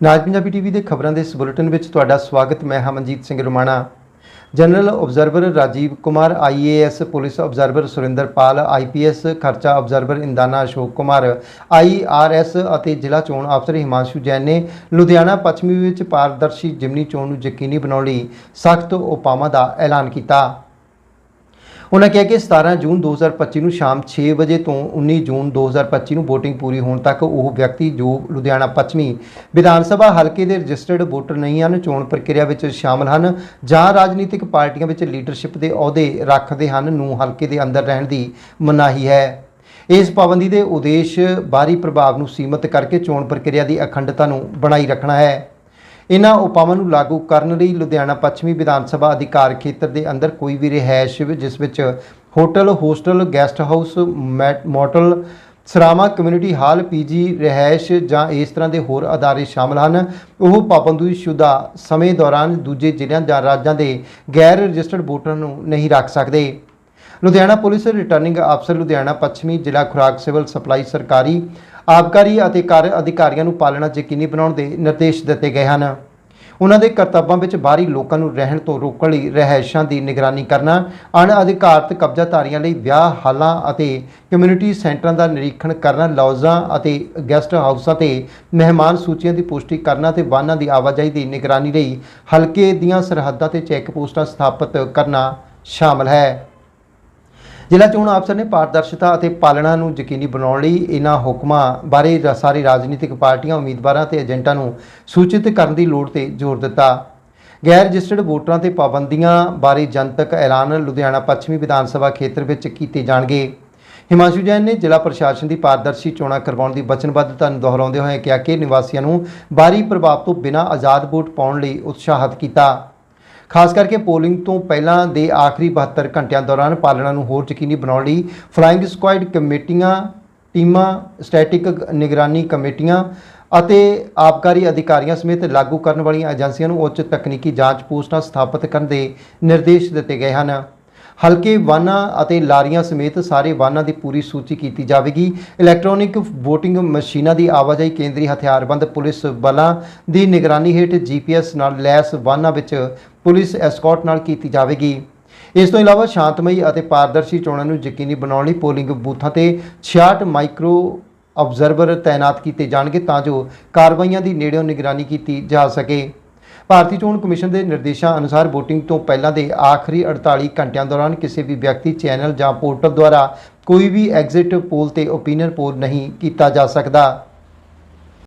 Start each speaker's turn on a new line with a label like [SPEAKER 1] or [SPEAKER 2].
[SPEAKER 1] ਨਾਜ Punjabi TV ਦੇ ਖਬਰਾਂ ਦੇ ਇਸ ਬੁਲੇਟਿਨ ਵਿੱਚ ਤੁਹਾਡਾ ਸਵਾਗਤ, ਮੈਂ Hamanjit Singh Rumana. General observer Rajiv Kumar IAS police observer Surinderpal IPS ਖਰਚਾ ਆਬਜ਼ਰਵਰ ਇੰਦਾਨਾ ਅਸ਼ੋਕ ਕੁਮਾਰ ਆਈਆਰਐਸ ਅਤੇ ਜ਼ਿਲ੍ਹਾ ਚੋਣ ਅਫਸਰ ਹਿਮਾਂਸ਼ੂ ਜੈਨ ਨੇ ਲੁਧਿਆਣਾ ਪੱਛਮੀ ਵਿੱਚ ਪਾਰਦਰਸ਼ੀ ਜਿਮਨੀ ਚੋਣ ਨੂੰ ਯਕੀਨੀ ਬਣਾਉਣ ਲਈ ਸਖਤ ਉਪਾਵਾਂ ਦਾ ਐਲਾਨ ਕੀਤਾ। ਉਹਨਾਂ ਕਿਹਾ ਕਿ 17 ਜੂਨ 2025 ਨੂੰ ਸ਼ਾਮ 6 ਵਜੇ ਤੋਂ 19 ਜੂਨ 2025 ਨੂੰ VOTING ਪੂਰੀ ਹੋਣ ਤੱਕ ਉਹ ਵਿਅਕਤੀ ਜੋ ਲੁਧਿਆਣਾ ਪੱਛਮੀ ਵਿਧਾਨ ਸਭਾ ਹਲਕੇ ਦੇ ਰਜਿਸਟਰਡ ਵੋਟਰ ਨਹੀਂ ਹਨ, ਚੋਣ ਪ੍ਰਕਿਰਿਆ ਵਿੱਚ ਸ਼ਾਮਲ ਹਨ ਜਾਂ ਰਾਜਨੀਤਿਕ ਪਾਰਟੀਆਂ ਵਿੱਚ ਲੀਡਰਸ਼ਿਪ ਦੇ ਅਹੁਦੇ ਰੱਖਦੇ ਹਨ, ਨੂੰ ਹਲਕੇ ਦੇ ਅੰਦਰ ਰਹਿਣ ਦੀ ਮਨਾਹੀ ਹੈ। ਇਸ ਪਾਬੰਦੀ ਦੇ ਉਦੇਸ਼ ਬਾਹਰੀ ਪ੍ਰਭਾਵ ਨੂੰ ਸੀਮਤ ਕਰਕੇ ਚੋਣ ਪ੍ਰਕਿਰਿਆ ਦੀ ਅਖੰਡਤਾ ਨੂੰ ਬਣਾਈ ਰੱਖਣਾ ਹੈ। ਇਹਨਾਂ ਉਪਾਵਾਂ ਨੂੰ ਲਾਗੂ ਕਰਨ ਲਈ ਲੁਧਿਆਣਾ ਪੱਛਮੀ ਵਿਧਾਨ ਸਭਾ ਅਧਿਕਾਰ ਖੇਤਰ ਦੇ ਅੰਦਰ ਕੋਈ ਵੀ ਰਿਹਾਇਸ਼ ਜਿਸ ਵਿੱਚ ਹੋਟਲ, ਹੋਸਟਲ, ਗੈਸਟ ਹਾਊਸ, ਮੈ- ਮੋਟਲ, ਸਰਾਵਾਂ, ਕਮਿਊਨਿਟੀ ਹਾਲ, ਪੀਜੀ ਰਿਹਾਇਸ਼ ਜਾਂ ਇਸ ਤਰ੍ਹਾਂ ਦੇ ਹੋਰ ਅਦਾਰੇ ਸ਼ਾਮਲ ਹਨ। ਉਹ ਪਾਬੰਦੀ ਸ਼ੁਦਾ ਸਮੇਂ ਦੌਰਾਨ ਦੂਜੇ ਜ਼ਿਲ੍ਹਿਆਂ ਜਾਂ ਰਾਜਾਂ ਦੇ ਗੈਰ ਰਜਿਸਟਰਡ ਵੋਟਰਾਂ ਨੂੰ ਨਹੀਂ ਰੱਖ ਸਕਦੇ। ਲੁਧਿਆਣਾ ਪੁਲਿਸ, ਰਿਟਰਨਿੰਗ ਅਫਸਰ, ਲੁਧਿਆਣਾ ਪੱਛਮੀ ਜ਼ਿਲ੍ਹਾ ਖੁਰਾਕ, ਸਿਵਲ ਸਪਲਾਈ, ਸਰਕਾਰੀ ਆਬਕਾਰੀ ਅਤੇ ਕਾਰ ਅਧਿਕਾਰੀਆਂ ਨੂੰ ਪਾਲਣਾ ਯਕੀਨੀ ਬਣਾਉਣ ਦੇ ਨਿਰਦੇਸ਼ ਦਿੱਤੇ ਗਏ ਹਨ। ਉਹਨਾਂ ਦੇ ਕਰਤੱਵਾਂ ਵਿੱਚ ਬਾਹਰੀ ਲੋਕਾਂ ਨੂੰ ਰਹਿਣ ਤੋਂ ਰੋਕਣ ਲਈ ਰਹਿائشਾਂ ਦੀ ਨਿਗਰਾਨੀ ਕਰਨਾ ਅਣ ਅਧਿਕਾਰਤ ਕਬਜ਼ਾਧਾਰੀਆਂ ਲਈ ਵਿਆਹ, ਹਾਲਾਂ ਅਤੇ ਕਮਿਊਨਿਟੀ ਸੈਂਟਰਾਂ ਦਾ ਨਿਰੀਖਣ ਕਰਨਾ, ਲੌਜਾਂ ਅਤੇ ਗੈਸਟ ਹਾਊਸਾਂ ਤੇ ਮਹਿਮਾਨ ਸੂਚੀਆਂ ਦੀ ਪੁਸ਼ਟੀ ਕਰਨਾ ਤੇ ਵਾਹਨਾਂ ਦੀ ਆਵਾਜਾਈ ਦੀ ਨਿਗਰਾਨੀ ਲਈ ਹਲਕੇ ਦੀਆਂ ਸਰਹੱਦਾਂ ਤੇ ਚੈੱਕ ਪੋਸਟਾਂ ਸਥਾਪਿਤ ਕਰਨਾ ਸ਼ਾਮਲ ਹੈ। ਜ਼ਿਲ੍ਹਾ ਚੋਣ ਅਫਸਰ ਨੇ ਪਾਰਦਰਸ਼ਤਾ ਅਤੇ ਪਾਲਣਾ ਨੂੰ ਯਕੀਨੀ ਬਣਾਉਣ ਲਈ ਇਹਨਾਂ ਹੁਕਮਾਂ ਬਾਰੇ ਰ- ਸਾਰੀ ਰਾਜਨੀਤਿਕ ਪਾਰਟੀਆਂ, ਉਮੀਦਵਾਰਾਂ ਤੇ ਏਜੰਟਾਂ ਨੂੰ ਸੂਚਿਤ ਕਰਨ ਦੀ ਲੋੜ ਤੇ ਜ਼ੋਰ ਦਿੱਤਾ। ਗੈਰ ਰਜਿਸਟਰਡ ਵੋਟਰਾਂ ਤੇ ਪਾਬੰਦੀਆਂ ਬਾਰੇ ਜਨਤਕ ਐਲਾਨ ਲੁਧਿਆਣਾ ਪੱਛਮੀ ਵਿਧਾਨ ਸਭਾ ਖੇਤਰ ਵਿੱਚ ਕੀਤੇ ਜਾਣਗੇ। ਹਿਮਾਂਸ਼ੂ ਜੈਨ ਨੇ ਜ਼ਿਲ੍ਹਾ ਪ੍ਰਸ਼ਾਸਨ ਦੀ ਪਾਰਦਰਸ਼ੀ ਚੋਣਾਂ ਕਰਵਾਉਣ ਦੀ ਵਚਨਬੱਧਤਾ ਨੂੰ ਦੁਹਰਾਉਂਦੇ ਹੋਏ ਕਿਹਾ ਕਿ ਨਿਵਾਸੀਆਂ ਨੂੰ ਬਾਹਰੀ ਪ੍ਰਭਾਵ ਤੋਂ ਬਿਨਾਂ ਆਜ਼ਾਦ ਵੋਟ ਪਾਉਣ ਲਈ ਉਤਸ਼ਾਹਿਤ ਕੀਤਾ। ਖਾਸ ਕਰਕੇ ਪੋਲਿੰਗ ਤੋਂ ਪਹਿਲਾਂ ਦੇ ਆਖਰੀ 72 ਘੰਟਿਆਂ ਦੌਰਾਨ ਪਾਲਣਾ ਨੂੰ ਹੋਰ ਯਕੀਨੀ ਬਣਾਉਣ ਲਈ ਫਲਾਈਂਗ ਸਕੁਐਡ ਕਮੇਟੀਆਂ, ਟੀਮਾਂ, ਸਟੈਟਿਕ ਨਿਗਰਾਨੀ ਕਮੇਟੀਆਂ ਅਤੇ ਆਬਕਾਰੀ ਅਧਿਕਾਰੀਆਂ ਸਮੇਤ ਲਾਗੂ ਕਰਨ ਵਾਲੀਆਂ ਏਜੰਸੀਆਂ ਨੂੰ ਉੱਚ ਤਕਨੀਕੀ ਜਾਂਚ ਪੋਸਟਾਂ ਸਥਾਪਿਤ ਕਰਨ ਦੇ ਨਿਰਦੇਸ਼ ਦਿੱਤੇ ਗਏ ਹਨ। ਹਲਕੇ ਵਾਹਨਾਂ ਅਤੇ ਲਾਰੀਆਂ ਸਮੇਤ ਸਾਰੇ ਵਾਹਨਾਂ ਦੀ ਪੂਰੀ ਸੂਚੀ ਕੀਤੀ ਜਾਵੇਗੀ। ਇਲੈਕਟ੍ਰੋਨਿਕ VOTING ਮਸ਼ੀਨਾਂ ਦੀ ਆਵਾਜਾਈ ਕੇਂਦਰੀ ਹਥਿਆਰਬੰਦ ਪੁਲਿਸ ਬਲਾਂ ਦੀ ਨਿਗਰਾਨੀ ਹੇਠ GPS ਨਾਲ ਲੈਸ ਵਾਹਨਾਂ ਵਿੱਚ ਪੁਲਿਸ ਐਸਕੌਰਟ ਨਾਲ ਕੀਤੀ ਜਾਵੇਗੀ। ਇਸ ਤੋਂ ਇਲਾਵਾ ਸ਼ਾਂਤਮਈ ਅਤੇ ਪਾਰਦਰਸ਼ੀ ਚੋਣਾਂ ਨੂੰ ਯਕੀਨੀ ਬਣਾਉਣ ਲਈ ਪੋਲਿੰਗ ਬੂਥਾਂ ਤੇ 66 ਮਾਈਕਰੋ ਆਬਜ਼ਰਵਰ ਤਾਇਨਾਤ ਕੀਤੇ ਜਾਣਗੇ ਤਾਂ ਜੋ ਕਾਰਵਾਈਆਂ ਦੀ ਨੇੜਿਓਂ ਨਿਗਰਾਨੀ ਕੀਤੀ ਜਾ ਸਕੇ। ਭਾਰਤੀ ਚੋਣ ਕਮਿਸ਼ਨ ਦੇ ਨਿਰਦੇਸ਼ਾਂ ਅਨੁਸਾਰ VOTING ਤੋਂ ਪਹਿਲਾਂ ਦੇ ਆਖਰੀ 48 ਘੰਟਿਆਂ ਦੌਰਾਨ ਕਿਸੇ ਵੀ ਵਿਅਕਤੀ, ਚੈਨਲ ਜਾਂ ਪੋਰਟਲ ਦੁਆਰਾ ਕੋਈ ਵੀ ਐਗਜ਼ਿਟ ਪੋਲ ਤੇ ਓਪੀਨੀਅਨ ਪੋਲ ਨਹੀਂ ਕੀਤਾ ਜਾ ਸਕਦਾ।